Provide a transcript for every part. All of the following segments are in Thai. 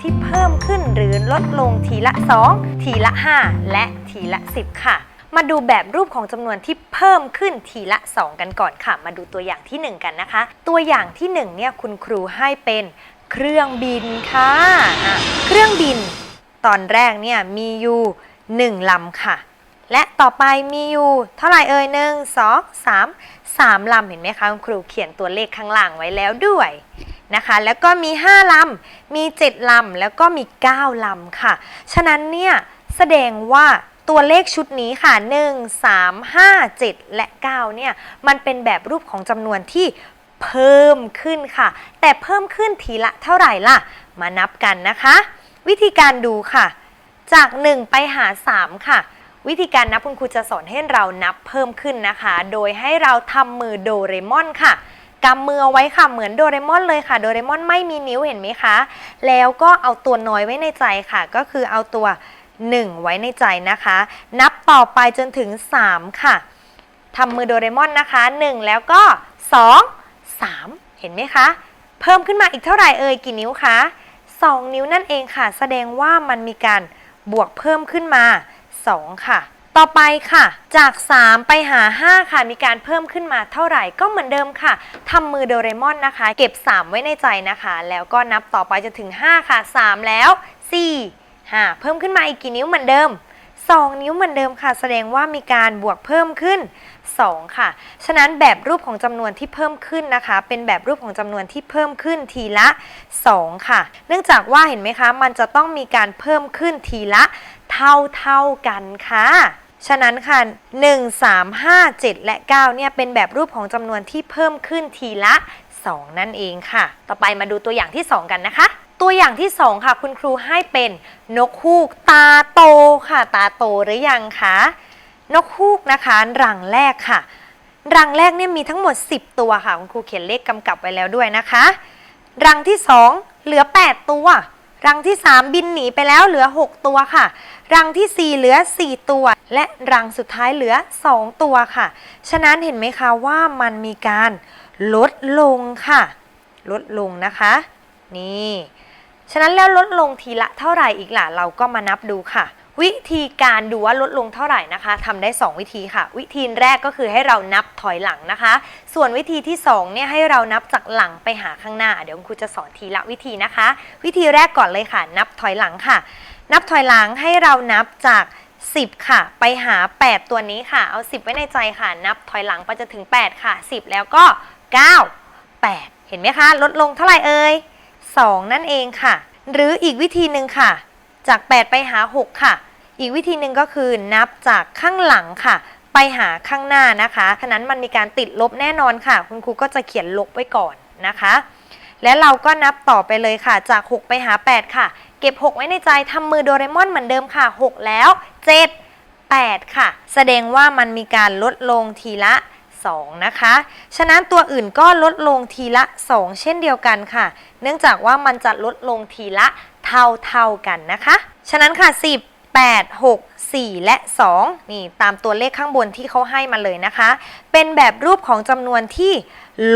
ที่เพิ่มขึ้นหรือลดลงทีละ 2 ทีละ 5 และทีละ 10 ค่ะ มาดูแบบรูปของจำนวนที่เพิ่มขึ้นทีละ 2 กันก่อนค่ะ มาดูตัวอย่างที่ 1 กันนะคะ ตัวอย่างที่1เนี่ยคุณครูให้เป็นเครื่องบินค่ะะเครื่องบิน ตอนแรกเนี่ยมีอยู่ 1ลำค่ะ และต่อไปมีอยู่เท่าไหร่เอ่ยหนึ่งสองสามสามลำเห็นไหมคะคุณครูเขียนตัวเลขข้างล่างไว้แล้วด้วยนะคะ แล้วก็มี 5 ลำ มี 7 ลำ แล้วก็มี 9 ลำค่ะ ฉะนั้นเนี่ยแสดงว่าตัวเลขชุดนี้ค่ะ 1 3 5 7 และ 9 เนี่ย มันเป็นแบบรูปของจำนวนที่เพิ่มขึ้นค่ะ แต่เพิ่มขึ้นทีละเท่าไหร่ล่ะ มานับกันนะคะ วิธีการดูค่ะ จาก 1 ไปหา 3 ค่ะ วิธีการนับคุณครูจะสอนให้เรานับเพิ่มขึ้นนะคะ โดยให้เราทำมือโดเรมอนค่ะกำมือเอาไว้ค่ะเหมือนโดเรมอนเลยค่ะ โดเรมอนไม่มีนิ้วเห็นไหมคะ แล้วก็เอาตัวน้อยไว้ในใจค่ะ ก็คือเอาตัว 1 ไว้ในใจนะคะ นับต่อไปจนถึง 3 ค่ะทำมือโดเรมอนนะคะ 1 แล้วก็ 2 3 เห็นไหมคะ เพิ่มขึ้นมาอีกเท่าไหร่เอ่ยกี่นิ้วคะ2 นิ้วนั่นเองค่ะ แสดงว่ามันมีการบวกเพิ่มขึ้นมา 2 ค่ะ ต่อไปค่ะ จาก 3 ไปหา 5 ค่ะ มีการเพิ่มขึ้นมาเท่าไหร่ก็เหมือนเดิมค่ะทำมือโดเรมอนนะคะ เก็บ 3 ไว้ในใจนะคะ แล้วก็นับต่อไปจนถึง 5 ค่ะ 3 แล้ว 4 5 เพิ่มขึ้นมาอีกกี่นิ้วเหมือนเดิม 2 นิ้วเหมือนเดิมค่ะ แสดงว่ามีการบวกเพิ่มขึ้น 2 ค่ะ ฉะนั้นแบบรูปของจำนวนที่เพิ่มขึ้นนะคะ เป็นแบบรูปของจำนวนที่เพิ่มขึ้นทีละ 2 ค่ะ เนื่องจากว่าเห็นไหมคะ มันจะต้องมีการเพิ่มขึ้นทีละ เท่าเท่ากันค่ะ ฉะนั้นค่ะ 1 3 5 7 และ 9 เนี่ยเป็นแบบรูปของจำนวนที่เพิ่มขึ้นทีละ 2 นั่นเองค่ะ ต่อไปมาดูตัวอย่างที่ 2 กันนะคะตัวอย่างที่ 2 ค่ะ คุณครูให้เป็นนกฮูกตาโตค่ะ ตาโตหรือยังคะนกฮูกนะคะ รังแรกค่ะ รังแรกเนี่ยมีทั้งหมด 10 ตัวค่ะ คุณครูเขียนเลขกำกับไว้แล้วด้วยนะคะ รังที่ 2 เหลือ 8 ตัว รังที่ 3 บินหนีไปแล้วเหลือ 6 ตัวค่ะ รังทีสี่ 4 เหลือ 4 ตัว และรังสุดท้ายเหลือ 2 ตัวค่ะ ฉะนั้นเห็นไหมคะว่ามันมีการลดลงค่ะ ลดลงนะคะ นี่ ฉะนั้นแล้วลดลงทีละเท่าไหร่อีกล่ะ เราก็มานับดูค่ะ วิธีการดูว่าลดลงเท่าไหร่นะคะทำได้ 2 วิธีค่ะ วิธีแรกก็คือให้เรานับถอยหลังนะคะ ส่วนวิธีที่2เนี่ยให้เรานับจากหลังไปหาข้างหน้า เดี๋ยวคุณครูจะสอนทีละวิธีนะคะ วิธีแรกก่อนเลยค่ะ นับถอยหลังค่ะ นับถอยหลังให้เรานับจาก 10 ค่ะ ไปหา 8 ตัวนี้ค่ะ เอา 10 ไว้ในใจค่ะ นับถอยหลังไปจนถึง 8 ค่ะ 10 แล้วก็ 9 8 เห็นไหมคะ ลดลงเท่าไหร่เอ่ย2 นั่นเองค่ะ หรืออีกวิธีหนึ่งค่ะ จาก 8 ไปหา 6 ค่ะ อีกวิธีหนึ่งก็คือนับจากข้างหลังค่ะ ไปหาข้างหน้านะคะฉะนั้นมันมีการติดลบแน่นอนค่ะ คุณครูก็จะเขียนลบไว้ก่อนนะคะ และเราก็นับต่อไปเลยค่ะ จาก 6 ไปหา 8 ค่ะ เก็บ 6 ไว้ในใจทำมือโดเรมอนเหมือนเดิมค่ะ 6 แล้ว 7 8 ค่ะ แสดงว่ามันมีการลดลงทีละ 2 นะคะ ฉะนั้นตัวอื่นก็ลดลงทีละ 2 เช่นเดียวกันค่ะ เนื่องจากว่ามันจะลดลงทีละเท่าเท่าๆกันนะคะ ฉะนั้นค่ะ 10 8 6 4 และ 2 นี่ตามตัวเลขข้างบนที่เขาให้มาเลยนะคะ เป็นแบบรูปของจำนวนที่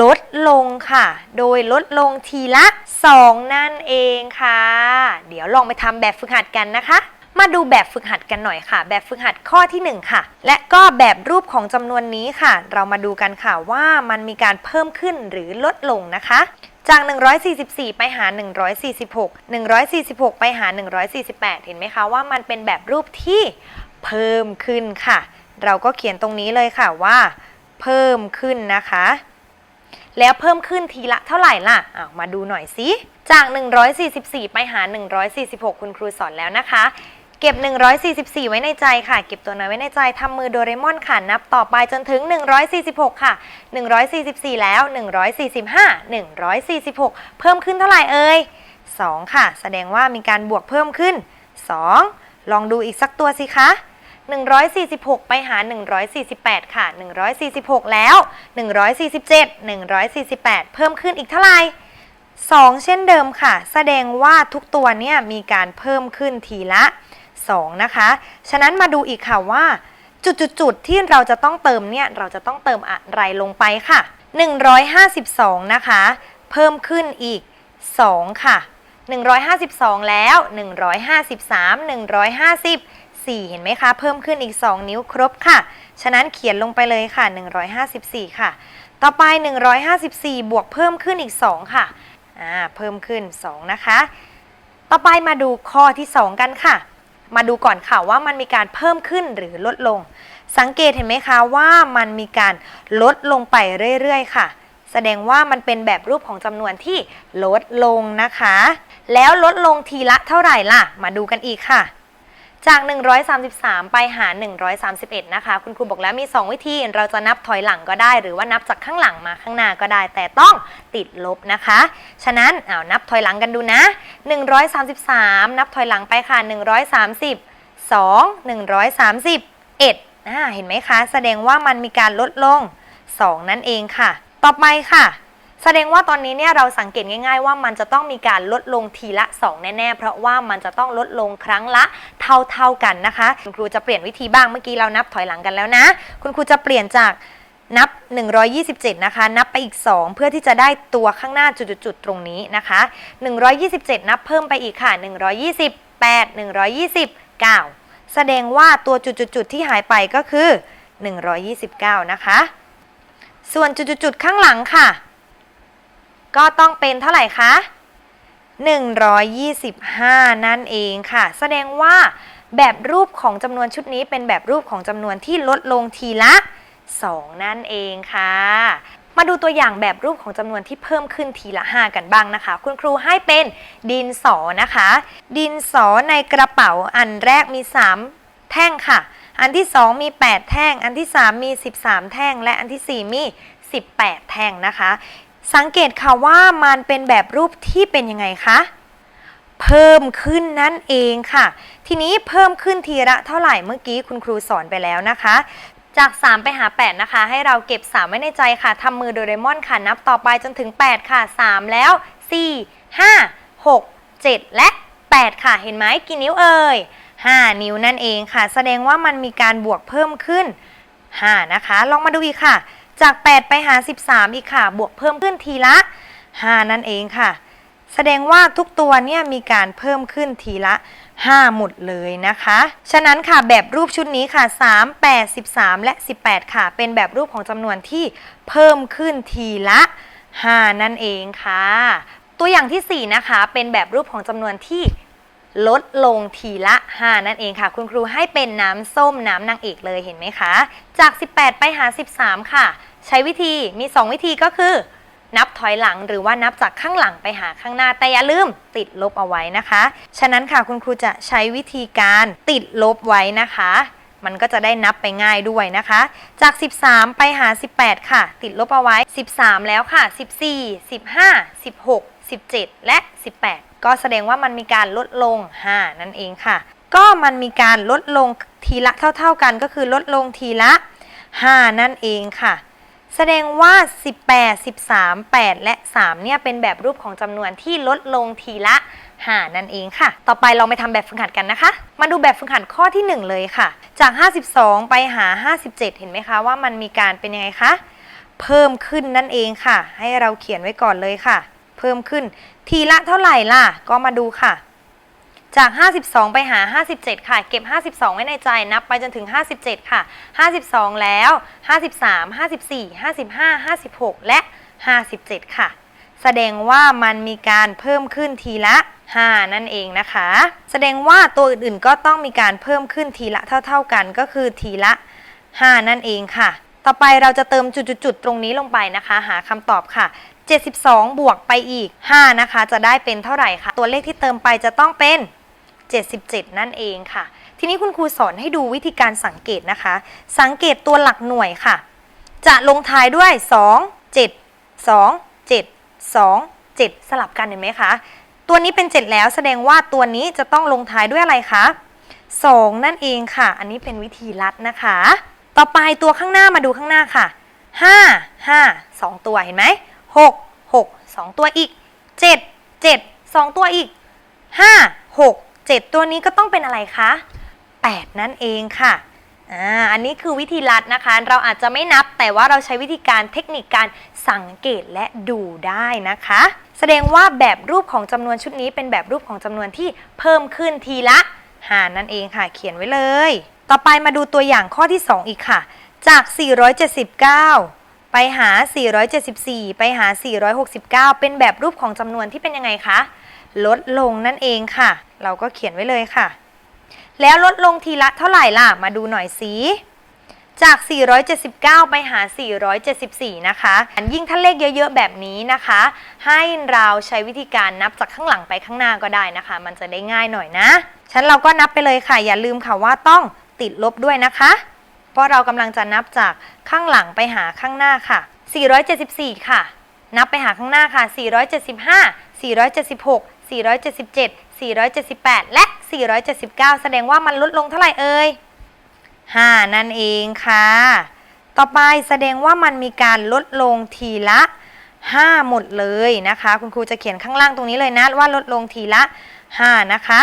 ลดลงค่ะ โดยลดลงทีละ 2 นั่นเองค่ะ เดี๋ยวลองไปทำแบบฝึกหัดกันนะคะ มาดูแบบฝึกหัดกันหน่อยค่ะ แบบฝึกหัดข้อที่ 1 ค่ะ และก็แบบรูปของจำนวนนี้ค่ะ เรามาดูกันค่ะว่ามันมีการเพิ่มขึ้นหรือลดลงนะคะ จาก 144 ไปหา 146 146 ไปหา 148 เห็นไหมคะว่ามันเป็นแบบรูปที่เพิ่มขึ้นค่ะ เราก็เขียนตรงนี้เลยค่ะว่า เพิ่มขึ้นนะคะ แล้วเพิ่มขึ้นทีละเท่าไหร่ล่ะอามาดูหน่อยสิ จาก 144 ไปหา 146 คุณครูสอนแล้วนะคะ เก็บ 144 ไว้ในใจค่ะ เก็บตัวน้อยไว้ในใจทำมือโดเรมอนค่ะ นับต่อไปจนถึง 146 ค่ะ 144 แล้ว 145 146 เพิ่มขึ้นเท่าไหร่เอ่ย 2 ค่ะ แสดงว่ามีการบวกเพิ่มขึ้น 2 ลองดูอีกสักตัวสิคะ 146 ไปหา 148 ค่ะ 146 แล้ว 147 148 เพิ่มขึ้นอีกเท่าไหร่ 2 เช่นเดิมค่ะ แสดงว่าทุกตัวเนี่ยมีการเพิ่มขึ้นทีละ 2 นะคะ ฉะนั้นมาดูอีกค่ะว่า จุดๆๆที่เราจะต้องเติมเนี่ยเราจะต้องเติมอะไรลงไปค่ะ 152 นะคะ เพิ่มขึ้นอีก 2 ค่ะ 152 แล้ว 153 154เห็นไหมคะ เพิ่มขึ้นอีก 2 นิ้วครบค่ะ ฉะนั้นเขียนลงไปเลยค่ะ 154 ค่ะ ต่อไป 154 บวกเพิ่มขึ้นอีก 2 ค่ะ อ่าเพิ่มขึ้น 2 นะคะ ต่อไปมาดูข้อที่ 2 กันค่ะ มาดูก่อนค่ะว่ามันมีการเพิ่มขึ้นหรือลดลง สังเกตเห็นไหมคะว่ามันมีการลดลงไปเรื่อยๆ ค่ะ แสดงว่ามันเป็นแบบรูปของจำนวนที่ลดลงนะคะ แล้วลดลงทีละเท่าไหร่ล่ะ มาดูกันอีกค่ะ จาก 133 ไปหา 131 นะคะ คุณครูบอกแล้วมี 2 วิธี เราจะนับถอยหลังก็ได้ หรือว่านับจากข้างหลังมาข้างหน้าก็ได้ แต่ต้องติดลบนะคะ ฉะนั้นเอานับถอยหลังกันดูนะ 133 นับถอยหลังไปค่ะ 130 2 131อ่าเห็นไหมคะ แสดงว่ามันมีการลดลง 2 นั่นเองค่ะ ต่อไปค่ะ แสดงว่าตอนนี้เนี่ยเราสังเกตง่าย ๆ ว่ามันจะต้องมีการลดลงทีละ 2 แน่ๆ เพราะว่ามันจะต้องลดลงครั้งละเท่าๆกันนะคะคุณครูจะเปลี่ยนวิธีบ้างเมื่อกี้เรานับถอยหลังกันแล้วนะ คุณครูจะเปลี่ยนจากนับ 127 นะคะ นับไปอีก 2 เพื่อที่จะได้ตัวข้างหน้าจุดๆตรงนี้นะคะ 127 นับเพิ่มไปอีกค่ะ 128 129 แสดงว่าตัวจุดๆที่หายไปก็คือ 129 นะคะ ส่วนจุดๆข้างหลังค่ะ ก็ต้องเป็นเท่าไหร่คะ125 นั่นเองค่ะ แสดงว่าแบบรูปของจำนวนชุดนี้เป็นแบบรูปของจำนวนที่ลดลงทีละ 2 นั่นเองค่ะ มาดูตัวอย่างแบบรูปของจำนวนที่เพิ่มขึ้นทีละ 5 กันบ้างนะคะ คุณครูให้เป็นดินสอนะคะ ดินสอในกระเป๋าอันแรกมี 3 แท่งค่ะ อันที่ 2 มี 8 แท่ง อันที่ 3 มี 13 แท่ง และอันทีสี่4 มี 18 แท่งนะคะ สังเกตค่ะว่ามันเป็นแบบรูปที่เป็นยังไงคะ เพิ่มขึ้นนั่นเองค่ะ ทีนี้เพิ่มขึ้นทีละเท่าไหร่เมื่อกี้คุณครูสอนไปแล้วนะคะ จาก 3 ไปหา 8 นะคะ ให้เราเก็บ 3 ไว้ในใจค่ะทำมือโดเรมอนค่ะ นับต่อไปจนถึง 8 ค่ะ 3 แล้ว 4 5 6 7 และ 8 ค่ะ เห็นไหมกี่นิ้วเอ่ย 5 นิ้วนั่นเองค่ะ แสดงว่ามันมีการบวกเพิ่มขึ้น5นะคะ ลองมาดูอีกค่ะ จาก 8 ไปหา13 อีกค่ะ บวกเพิ่มขึ้นทีละ 5 นั่นเองค่ะ แสดงว่าทุกตัวเนี่ยมีการเพิ่มขึ้นทีละ 5 หมดเลยนะคะ ฉะนั้นค่ะแบบรูปชุดนี้ค่ะ 3 8 13 และ 18 ค่ะ เป็นแบบรูปของจำนวนที่เพิ่มขึ้นทีละ 5 นั่นเองค่ะ ตัวอย่างที่ 4 นะคะ เป็นแบบรูปของจำนวนที่ ลดลงทีละ 5 นั่นเองค่ะ คุณครูให้เป็นน้ำส้มน้ำนางเอกเลยเห็นไหมคะ จาก 18 ไปหา 13 ค่ะ ใช้วิธีมี 2 วิธีก็คือ นับถอยหลังหรือว่านับจากข้างหลังไปหาข้างหน้าแต่อย่าลืมติดลบเอาไว้นะคะ ฉะนั้นค่ะคุณครูจะใช้วิธีการติดลบไว้นะคะ มันก็จะได้นับไปง่ายด้วยนะคะ จาก 13 ไปหา 18 ค่ะ ติดลบเอาไว้ 13 แล้วค่ะ 14 15 16 17 และ 18 ก็แสดงว่ามันมีการลดลง 5 นั่นเองค่ะ ก็มันมีการลดลงทีละเท่า ๆกันก็คือลดลงทีละ 5 นั่นเองค่ะ แสดงว่า 18 13 8 และ 3 เนี่ยเป็นแบบรูปของจำนวนที่ลดลงทีละ 5 นั่นเองค่ะ ต่อไปเราไปทำแบบฝึกหัดกันนะคะ มาดูแบบฝึกหัดข้อที่ 1 เลยค่ะ จาก 52 ไปหา 57 เห็นไหมคะว่ามันมีการเป็นยังไงคะเพิ่มขึ้นนั่นเองค่ะ ให้เราเขียนไว้ก่อนเลยค่ะ เพิ่มขึ้น ทีละเท่าไหร่ล่ะ ก็มาดูค่ะ จาก 52 ไปหา 57 ค่ะ เก็บ 52 ไว้ในใจ นับไปจนถึง 57 ค่ะ 52 แล้ว 53 54 55 56 และ 57 ค่ะ แสดงว่ามันมีการเพิ่มขึ้นทีละ 5 นั่นเองนะคะ แสดงว่าตัวอื่นๆ ก็ต้องมีการเพิ่มขึ้นทีละเท่า ๆกัน ก็คือทีละ 5 นั่นเองค่ะ ต่อไปเราจะเติมจุดๆๆตรงนี้ลงไปนะคะ หาคำตอบค่ะ 72 บวกไปอีก 5 นะคะ จะได้เป็นเท่าไหร่คะตัวเลขที่เติมไปจะต้องเป็น 77 นั่นเองค่ะ ทีนี้คุณครูสอนให้ดูวิธีการสังเกตนะคะ สังเกตตัวหลักหน่วยค่ะ จะลงท้ายด้วย 2 7 2 7 2 7 สลับกันเห็นไหมคะ ตัวนี้เป็น 7 แล้วแสดงว่าตัวนี้จะต้องลงท้ายด้วยอะไรคะ 2 นั่นเองค่ะ อันนี้เป็นวิธีลัดนะคะ ต่อไปตัวข้างหน้ามาดูข้างหน้าค่ะ 5 5 2 ตัวเห็นไหม 6 6 2 ตัวอีก 7 7 2 ตัวอีก 5 6 7 ตัวนี้ก็ต้องเป็นอะไรคะ 8 นั่นเองค่ะอ่าอันนี้คือวิธีลัดนะคะ เราอาจจะไม่นับแต่ว่าเราใช้วิธีการเทคนิคการสังเกตและดูได้นะคะ แสดงว่าแบบรูปของจำนวนชุดนี้เป็นแบบรูปของจำนวนที่เพิ่มขึ้นทีละหารนั่นเองค่ะ เขียนไว้เลย ต่อไปมาดูตัวอย่างข้อที่ 2 อีกค่ะ จาก 479 ไปหา 474 ไปหา 469 เป็นแบบรูปของจำนวนที่เป็นยังไงคะ ลดลงนั่นเองค่ะ เราก็เขียนไว้เลยค่ะ แล้วลดลงทีละเท่าไหร่ล่ะ มาดูหน่อยสิจาก 479 ไปหา 474 นะคะยิ่งถ้าเลขเยอะ ๆ แบบนี้นะคะ ให้เราใช้วิธีการนับจากข้างหลังไปข้างหน้าก็ได้นะคะ มันจะได้ง่ายหน่อยนะ ฉันเราก็นับไปเลยค่ะ อย่าลืมค่ะว่าต้องติดลบด้วยนะคะ เพราะเรากำลังจะนับจากข้างหลังไปหาข้างหน้าค่ะ 474 ค่ะ นับไปหาข้างหน้าค่ะ 475 476 477 478 และ 479 แสดงว่ามันลดลงเท่าไหร่เอ่ย 5 นั่นเองค่ะ ต่อไปแสดงว่ามันมีการลดลงทีละ 5 หมดเลยนะคะ คุณครูจะเขียนข้างล่างตรงนี้เลยนะว่าลดลงทีละ 5 นะคะ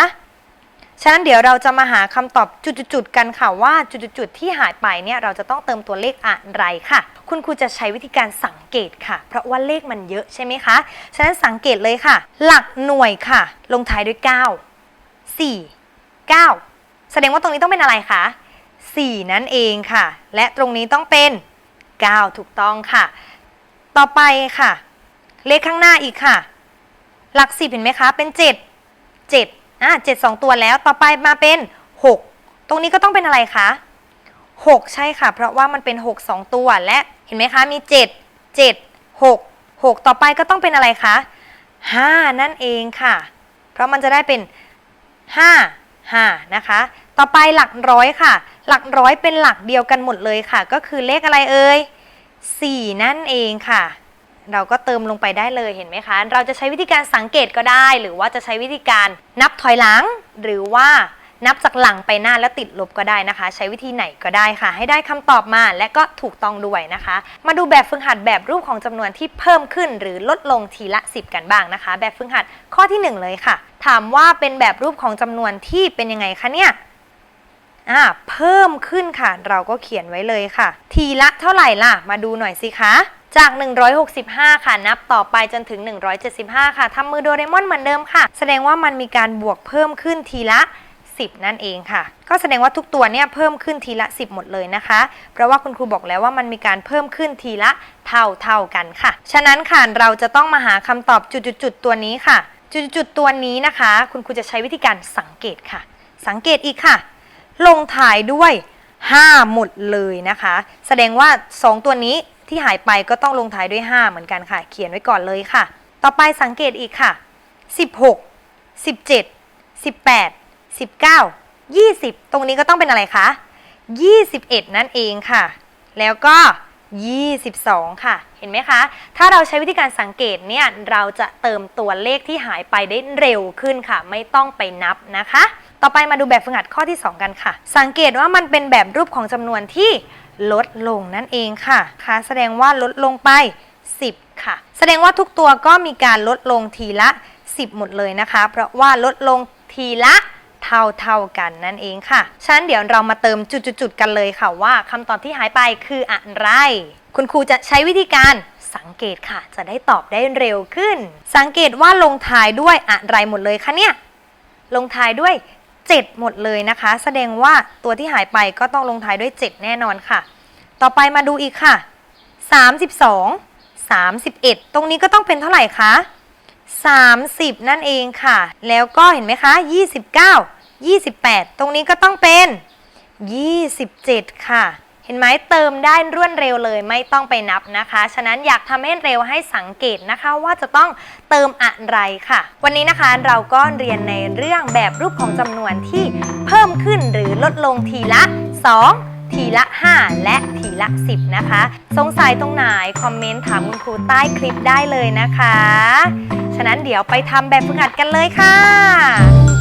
ฉะนั้นเดี๋ยวเราจะมาหาคำตอบจุดๆกันค่ะว่าจุดๆๆที่หายไปเนี่ยเราจะต้องเติมตัวเลขอะไรค่ะ คุณครูจะใช้วิธีการสังเกตค่ะ เพราะว่าเลขมันเยอะใช่ไหมคะ ฉะนั้นสังเกตเลยค่ะ หลักหน่วยค่ะ ลงท้ายด้วย 9 4 9 แสดงว่าตรงนี้ต้องเป็นอะไรคะ 4 นั่นเองค่ะ และตรงนี้ต้องเป็น 9 ถูกต้องค่ะ ต่อไปค่ะ เลขข้างหน้าอีกค่ะ หลัก10เห็นไหมคะ เป็น 7 7 อะ7 2ตัวแล้วต่อไปมาเป็น6ตรงนี้ก็ต้องเป็นอะไรคะ6ใช่ค่ะ เพราะว่ามันเป็น6 2ตัวและเห็นไหมคะมี7 7 6 6ต่อไปก็ต้องเป็นอะไรคะ5นั่นเองค่ะ เพราะมันจะได้เป็น5 5นะคะ ต่อไปหลักร้อยค่ะ หลักร้อยเป็นหลักเดียวกันหมดเลยค่ะ ก็คือเลขอะไรเอ่ย4นั่นเองค่ะ เราก็เติมลงไปได้เลยเห็นไหมคะ เราจะใช้วิธีการสังเกตก็ได้ หรือว่าจะใช้วิธีการนับถอยหลัง หรือว่านับจากหลังไปหน้าแล้วติดลบก็ได้นะคะ ใช้วิธีไหนก็ได้ค่ะ ให้ได้คำตอบมาและก็ถูกต้องด้วยนะคะ มาดูแบบฝึกหัดแบบรูปของจำนวนที่เพิ่มขึ้น หรือลดลงทีละ 10 กันบ้างนะคะ แบบฝึกหัดข้อที่หนึ่งเลยค่ะ ถามว่าเป็นแบบรูปของจำนวนที่เป็นยังไงคะเนี่ยอ่าเพิ่มขึ้นค่ะ เราก็เขียนไว้เลยค่ะ ทีละเท่าไหร่ล่ะ มาดูหน่อยสิคะ จาก 165 ค่ะ นับต่อไปจนถึง 175 ค่ะทำมือโดเรมอนเหมือนเดิมค่ะ แสดงว่ามันมีการบวกเพิ่มขึ้นทีละ 10 นั่นเองค่ะ ก็แสดงว่าทุกตัวเนี่ยเพิ่มขึ้นทีละ 10 หมดเลยนะคะ เพราะว่าคุณครูบอกแล้วว่ามันมีการเพิ่มขึ้นทีละเท่าเท่ากันค่ะ ฉะนั้นค่ะเราจะต้องมาหาคำตอบจุดๆตัวนี้ค่ะ จุดๆตัวนี้นะคะ คุณครูจะใช้วิธีการสังเกตค่ะ สังเกตอีกค่ะ ลงท้ายด้วย 5 หมดเลยนะคะ แสดงว่า 2 ตัวนี้ ที่หายไปก็ต้องลงท้ายด้วย 5 เหมือนกันค่ะ เขียนไว้ก่อนเลยค่ะ ต่อไปสังเกตอีกค่ะ 16 17 18 19 20 ตรงนี้ก็ต้องเป็นอะไรคะ21 นั่นเองค่ะ แล้วก็ 22 ค่ะ เห็นไหมคะ ถ้าเราใช้วิธีการสังเกตเนี่ย เราจะเติมตัวเลขที่หายไปได้เร็วขึ้นค่ะ ไม่ต้องไปนับนะคะ ต่อไปมาดูแบบฝึกหัดข้อที่ 2 กันค่ะ สังเกตว่ามันเป็นแบบรูปของจำนวนที่ ลดลงนั่นเองค่ะค่ะ แสดงว่าลดลงไป 10 ค่ะ แสดงว่าทุกตัวก็มีการลดลงทีละ 10 หมดเลยนะคะ เพราะว่าลดลงทีละเท่าเท่าๆกันนั่นเองค่ะฉะนั้นเดี๋ยวเรามาเติมจุดๆๆกันเลยค่ะว่าคำตอบที่หายไปคืออะไร คุณครูจะใช้วิธีการสังเกตค่ะ จะได้ตอบได้เร็วขึ้น สังเกตว่าลงท้ายด้วยอะไรหมดเลยคะเนี่ย ลงท้ายด้วย 7 หมดเลยนะคะ แสดงว่าตัวที่หายไปก็ต้องลงท้ายด้วย 7 แน่นอนค่ะ ต่อไปมาดูอีกค่ะ 32 31 ตรงนี้ก็ต้องเป็นเท่าไหร่คะ30 นั่นเองค่ะ แล้วก็เห็นไหมคะ 29 28 ตรงนี้ก็ต้องเป็น 27 ค่ะ ห็นไหมเติมได้รวดเร็วเลยไม่ต้องไปนับนะคะ ฉะนั้นอยากทำให้เร็วให้สังเกตนะคะว่าจะต้องเติมอะไรค่ะ วันนี้นะคะเราก็เรียนในเรื่องแบบรูปของจำนวนที่เพิ่มขึ้นหรือลดลงทีละ 2ทีละ 5 และทีละ 10 นะคะ สงสัยตรงไหน คอมเมนต์ถามคุณครูใต้คลิปได้เลยนะคะ ฉะนั้นเดี๋ยวไปทำแบบฝึกหัดกันเลยค่ะ